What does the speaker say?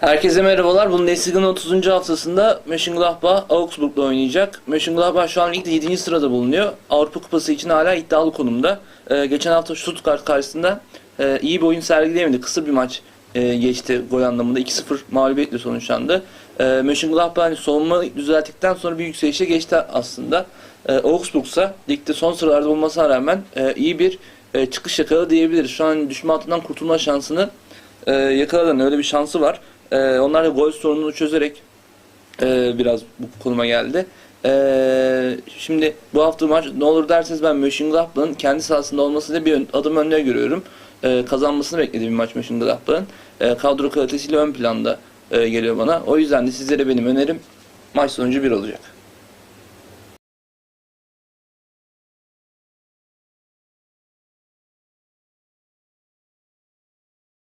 Herkese merhabalar. Bundesliga'nın 30. haftasında Mönchengladbach Augsburg'la oynayacak. Mönchengladbach şu an ligde 7. sırada bulunuyor. Avrupa Kupası için hala iddialı konumda. Ee, geçen hafta Stuttgart karşısında e, iyi bir oyun sergileyemedi. Kısır bir maç e, geçti gol anlamında. 2-0 mağlubiyetle sonuçlandı. E, Mönchengladbach hani savunma düzelttikten sonra bir yükselişe geçti aslında. E, Augsburg ise ligde son sıralarda olmasına rağmen e, iyi bir e, çıkış yakaladı diyebiliriz. Şu an düşme altından kurtulma şansını e, yakaladan öyle bir şansı var. E, onlar da gol sorununu çözerek e, biraz bu konuma geldi. E, şimdi bu hafta maç ne olur derseniz ben Mönchengladbach'ın kendi sahasında olmasıyla bir adım önde görüyorum. E, kazanmasını beklediğim maç Mönchengladbach'ın. E, kadro kalitesiyle ön planda e, geliyor bana. O yüzden de sizlere benim önerim maç sonucu bir olacak.